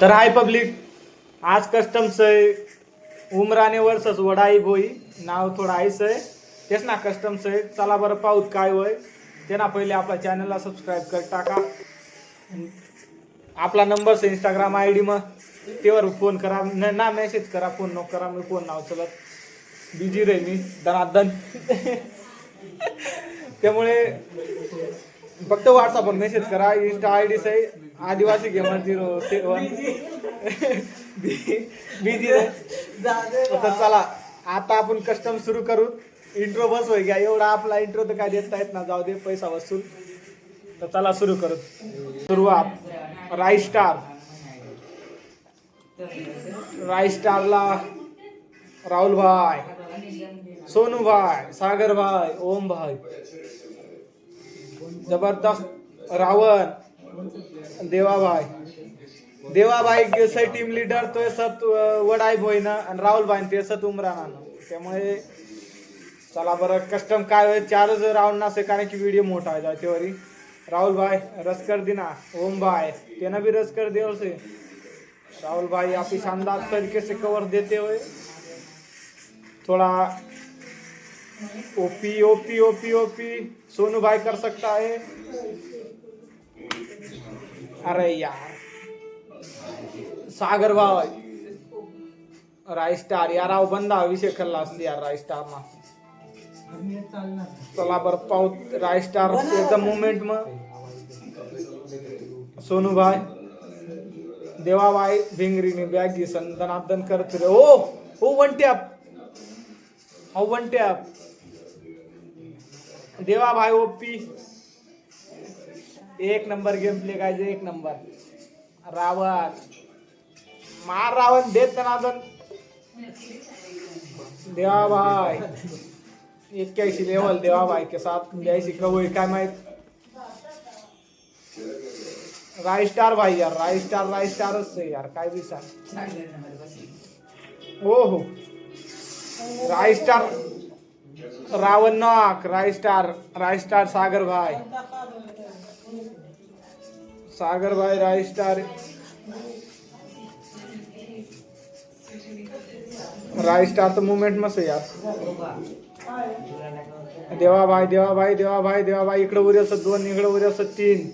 तर हाय पब्लिक आज कस्टम्स आहे. उमराने वर्सच वडाई भोई नाव थोडं आईच आहे. तेच ना कस्टम्स आहे. चला बरं पाऊत काय होय. ते ना पहिले आपल्या चॅनलला सबस्क्राईब कर टाका. आपला नंबर आहे इंस्टाग्राम आय डी मग तेवर फोन करा. न ना मेसेज करा फोन नको करा. मी फोन नाव चलत. बिझी रे मी दनादन. त्यामुळे फक्त व्हॉट्सअपवर मेसेज करा. इंस्टा आय डी आहे. आदिवासी गेमर झिरो सेवन बिझी तर चला आता आपण कस्टम सुरू करू. इंट्रो बस होय घ्या. एवढा आपला इंट्रो तर काय देता येत ना जाऊ दे पैसा वसूल. तर चला सुरू करू. सुरुवात. राय स्टार राय स्टारला राहुल भाई सोनू भाई सागर भाई ओम भाई. जबरदस्त रावण. देवाभाई देवाबाई सै टीम लीडर तो सत वडाई भोईना आणि राहुल भाई ते सत उमराना त्यामुळे चला बरं कस्टम काय होय चारच राऊंड नसे कारण की व्हिडिओ मोठा आहे त्यावरी राहुल भाई रसकर दिना देना ओम भाई. तेना भी रसकर देव से राहुल भाई आप ही शानदार तरीके से कवर देते हुए थोड़ा OP OP OP OP. Sonu भाई कर सकता है अरे यार. सागर भाई राय स्टार यार अहो बंदा विषय खल्ला असते यार राय स्टार ना चला बरं पाहू. राय स्टार एकदम मुवमेंट मग सोनू भाई देवाबाई भिंगरीने बॅग घिसन दनादन करत रे ओ हो वन टॅप हो वन टॅप देवा भाई ओपी एक नंबर गेम प्ले काय एक नंबर. रावण. मार रावण देत दनादन देवा भाई एक्क्याऐंशी लेवल देवा भाई के साथ ब्याऐंशी कवई काय माहीत? राय स्टार भाई यार राय स्टार राय स्टारच आहे यार काय बी हो हो. राय स्टार रावण नाक राय स्टार राय स्टार सागर भाई. सागरभाई राय स्टार। राय स्टार तर मुवमेंट मस्त आहे यार। देवा भाई देवा भाई देवा भाई देवा भाई इकडे उरी असत दोन इकडे उरी असत तीन।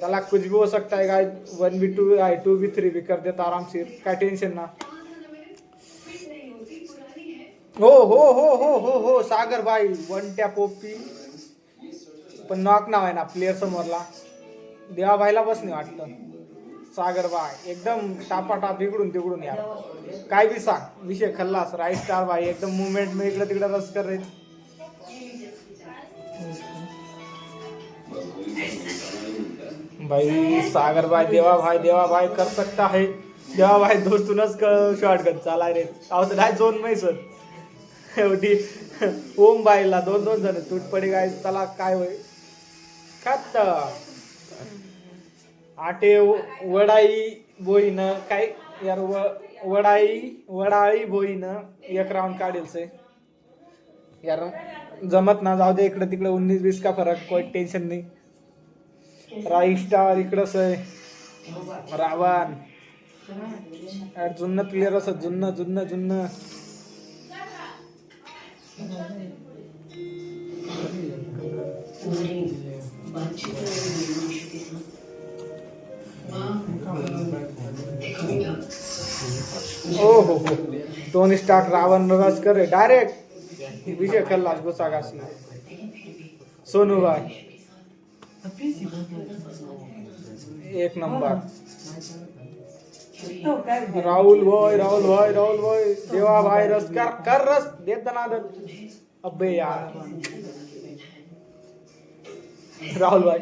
त्याला कुछ भी हो सकता है गाय one B two I two B three B कर देता आरामशीर काय टेन्शन ना. हो हो हो हो हो हो सागर भाई वन टॅप ओपी पण नॉक नाव आहे ना प्लेअर समोरला. देवा भाईला बस नाही वाटलं. सागर भाई एकदम टापाटाप इकडून तिकडून यार काय बी सांग विषय खल्लास राईट स्टार भाई एकदम मुवमेंट मी इकडं तिकडं रस कर भाई सागर भाई देवा भाई देवा भाई कर सकता है. देवा भाई दोस्तूनच शॉर्ट गन चाला रे. अहो तर नाही दोन मै सर एवढी ओम बाईला दोन दोन जण तूट पडे गाय चला काय होय? खात आटे वडाई बोईन काय यार व वडाई वडाळी बोईन एक राऊंड काढेल से. यार जमत ना जाऊ दे इकडे तिकडे उन्नीस वीस का फरक कोई टेन्शन नाही. राई स्टार इकडंच आहे रावण. यार जुन्न प्लेअर असं जुन्न जुन्न जुन्न. दोन स्टार्ट रावण रस करे डायरेक्ट विजय खल्लास गोसागासी सोनू भाई एक नंबर राहुल भाई राहुल भाई राहुल भाई देवा भाई रस कर कर रस देत दनादन अबे यार राहुल भाई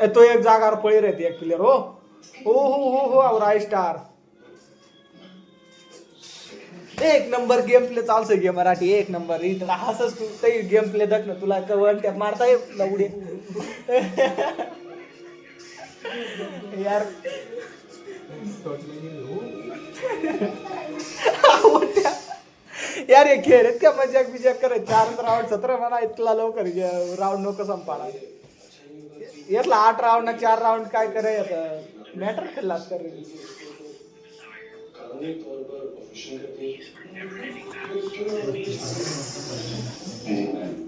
ए, तो एक जागावर पळी राहते एक प्लेयर हो हो हो हो हो राय स्टार एक नंबर गेम प्ले चालतोय गेम मराठी एक नंबर. इथं हसच तू ते गेम प्ले दख ना तुला कवन टॅप मारता ये लवडे. यार. यार हे खेळ आहेत का? मजाक बिजाक करत. चार राऊंड सतरा म्हणा इतला लवकर राऊंड नको संपाला यातला आठ राऊंड चार राऊंड काय करे आता मॅटर खेळला कर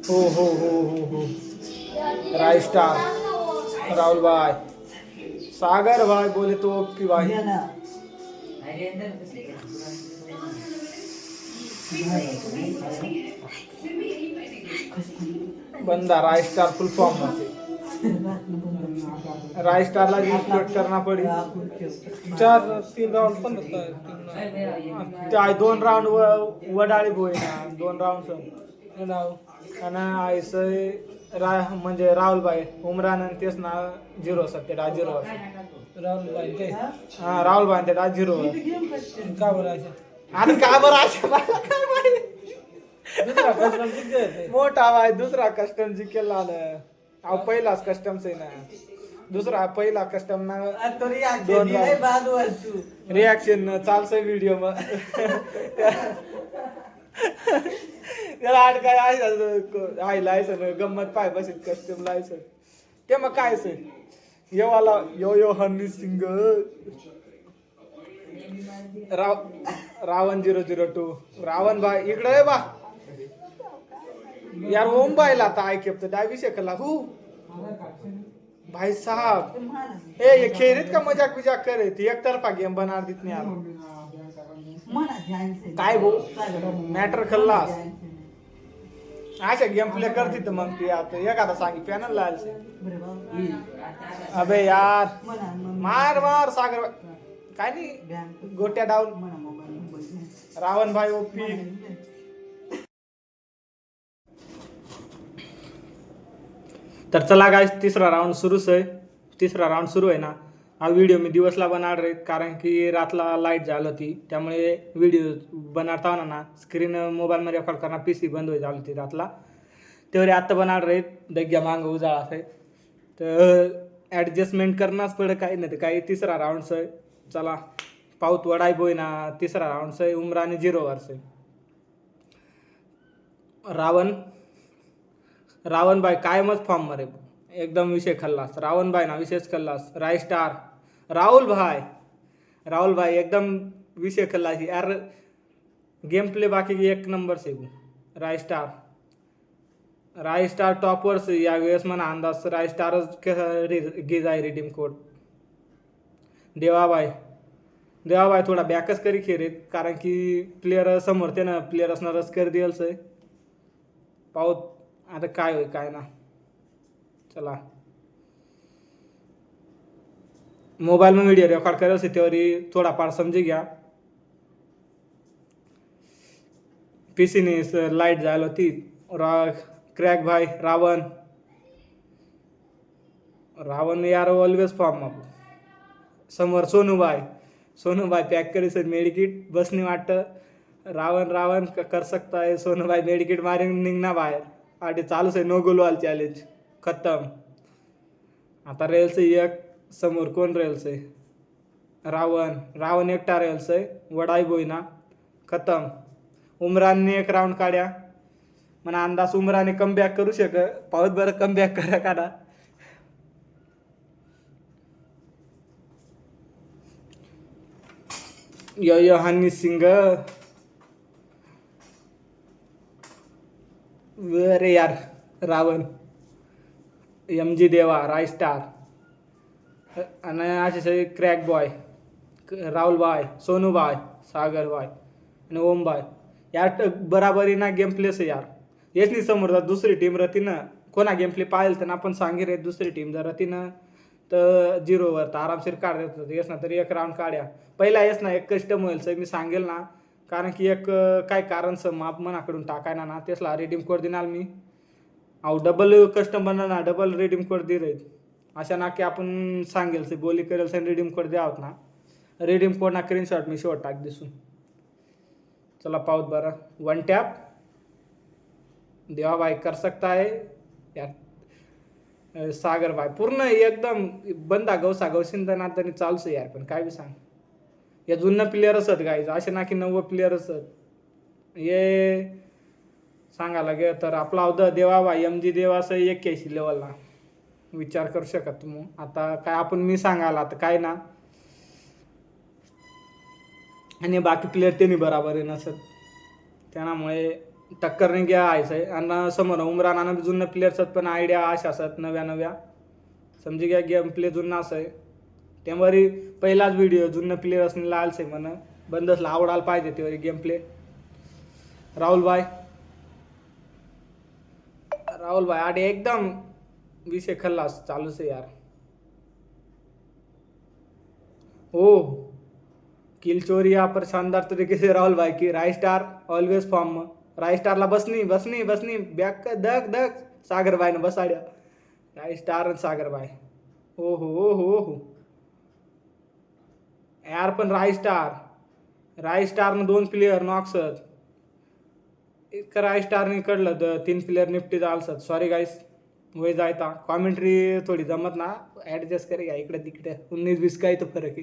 हो। हो हो हो हो राय स्टार राहुल भाई। सागर भाई बोले तो ओपी भाई। बंदा Rai star full form Rai स्टारला expect करना पड़ी. चार तीन राऊंड पण ते आहे दोन राऊंड वडाळी बोय ना दोन राऊंड आणि आयसय रा म्हणजे राहुल भाई उमरान आणि तेच ना झिरो असतात. ते डा झिरो राहुल भाई काय? हा राहुल भाई ते डा झिरो का बरं अशा? आणि का बरं अशा? कस्टम मोठा भाई दुसरा कस्टम जिंकेल आलं अहो पहिलाच कस्टमच आहे ना. दुसरा पहिला कस्टम ना दोन रिॲक्शन चालतंय व्हिडिओ मग त्याला आड काय आहे लायसन गंमत पाय बसेल कस्टम लायसन ते मग काय सर? येवाला यो यो हनी सिंग राव Ravan zero zero two Ravan भाई इकडे आहे बा. यार ओम बायला आता ऐकत डावी शकला. हू? भाई साहब ए ये खेरीत का मजाक बिजाक करे ती एकतर्फा गेम बना देत नाही यार काय भाऊ? मॅटर खल्लास. अशा गेम प्ले करते तर मग ती आता एखादा सांगी पॅनल लाल अबे यार मार मार सागर काय नाही गोट्या डाऊन. रावण भाई ओपी तर चला काय तिसरा राऊंड सुरूच आहे. तिसरा राऊंड सुरू आहे ना. हा व्हिडिओ मी दिवसला बनणार आहे कारण की रातला लाइट झालं होती. त्यामुळे व्हिडिओ बनवताना ना. स्क्रीन मोबाईलमध्ये रेकॉर्ड करणार पी सी बंद होई झाली होती रातला. तेवढे आत्ता बनणार आहेत. दग्या मांग उजाळा आहे. तर ॲडजस्टमेंट करणारच पडं काही नाही. तर काही तिसरा राऊंडच आहे. चला पाऊत वडाय बोय ना. तिसरा राऊंडच आहे. उमराने झिरो वरच आहे. रावण रावणबाई कायमच फॉर्म मरे एकदम विषय खल्लास. रावणबाई ना विशेष खल्लास. राय स्टार. राहुल भाई. राहुल भाई एकदम विषय खल्लास. यार गेम प्ले बाकी एक नंबर से राय स्टार. राय स्टार टॉपवर्स या वेळेस म्हणा अंदाज. राय स्टारच गे आहे रिडीम कोड. देवाबाई. देवाबाई थोडा बॅकच करी खेरीत कारण की प्लेयर समोर ते ना प्लेयर असणारच कर दिलच आहे पाऊत आता काय होय काय ना चला. मोबाईल में व्हिडिओ रेकॉर्ड करायचं त्यावरी थोडाफार समजी घ्या. पी सीने लाइट जायला होती. रा क्रॅक भाई रावण. रावण यार ऑलवेज फॉर्म आप समोर सोनूबाई. सोनूबाई पॅक करी सर मेडिकिट बसनी वाटतं. रावण रावण कर सकता है सोनूबाई मेडिकिट मारून निघणार बाहेर. आधी चालूच आहे नो गोलवाल चॅलेंज खतम. आता रेल्स एक समोर कोण रेल्स आहे? रावण. रावण एकटा रेल्स आहे वडाई बोईना. खतम. उमरानने एक राऊंड काढ्या. म्हणा अंदाज उमराने कमबॅक करू शक पाऊस बरं कमबॅक करा काढा. Yo yo Honey Singh. अरे यार रावण एम जी देवा राय स्टार आणि असे सगळे crack boy Rahul bye Sonu bye Sagar bye आणि ओम बाय या बराबरी ना गेम प्लेस यार. हेच नाही समोर जर दुसरी टीम रतीनं कोणा गेम प्ले पाहिलं तर आपण सांगे रे दुसरी टीम जर रतीनं तर झिरोवर तर आरामशीर काढ येस ना तरी एक राऊंड काढ्या. पहिला येस ना एक कस्टम होईल सर मी सांगेल ना कारण की एक काय कारण सर माप मनाकडून टाकायना ना तेसला रिडीम कोड देणार मी. अहो डबल कस्टमर ना डबल रिडीम कोड दे अशा ना की आपण सांगेल से बोली करेल से रिडीम कोड द्यावत ना. रिडीम कोड ना स्क्रीनशॉट मी शेवट टाक दिसून चला पाहूत बरं. वन टॅप देवा भाई कर सकता है. यार सागर भाई पूर्ण एकदम बंदा गौसा गौसिंदा नात्याने चालूच आहे यार पण काय बी सांग. हे जुनं प्लेयर असत गाईज असे ना की नव्वद प्लेयर असत. हे सांगायला लागे तर आपला अवध देवाबाई एम जी देवा असं एक्क्याऐंशी लेवलला विचार करू शकत तुम्ही आता काय आपण मी सांगायला आता काय ना? आणि बाकी प्लेयर त्यांनी बराबर आहे नसत त्यामुळे टक्कर नाही घ्या आहे आणि समोर उमरान आणि प्लेअर्स प्लेयर्स पण आयडिया अशा असतात नव्या नव्या समजी घ्या गेम प्ले जुना असं आहे. त्यामुळे पहिलाच व्हिडिओ जुनं प्लेयर असणे लालसे म्हण. बंदसला आवडायला पाहिजे ते गेम प्ले राहुल भाई. राहुल भाई आडे एकदम विषय खल्लास चालूच आहे यार. हो. किल चोरी यहाँ पर शानदार तरीके से राहुल भाई की. राय स्टार ऑलवेज फॉर्म में राय स्टारला बसनी बसनी बसनी. बॅक धक धक. सागर भाई बसाड्या. राय स्टार आणि सागर भाई. ओ हो हो हो यार पण राय स्टार. राय स्टारनं दोन प्लेयर नॉक्सत इतकं राय स्टारने कडलं द तीन प्लेयर निफ्टी जालसत सॉरी गाईस वय जायता. कॉमेंट्री थोडी जमत ना. ॲडजस्ट करे घ्या इकडे तिकडे. उन्नीस वीस काय तो फरक आहे.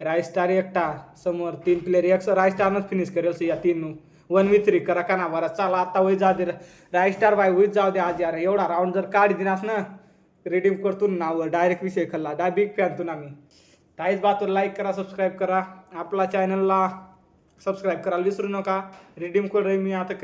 राय स्टार एकटा. समोर तीन प्लेयर एक राय स्टारनंच फिनिश करेल या तीन वन विथ थ्री करा का ना बरं चला आता वय जाऊ दे. राय स्टार बाय वहीच जाऊ दे आज यार. एवढा राऊंड जर काढ दिनास ना रिडीम करतो ना डायरेक्ट विषय खाल्ला. डाय बिग फॅन तू ना मी. काहीच बातवर लाईक करा सबस्क्राईब करा. आपला चॅनलला सबस्क्राईब करायला विसरू नका. रिडीम कोड मी आता.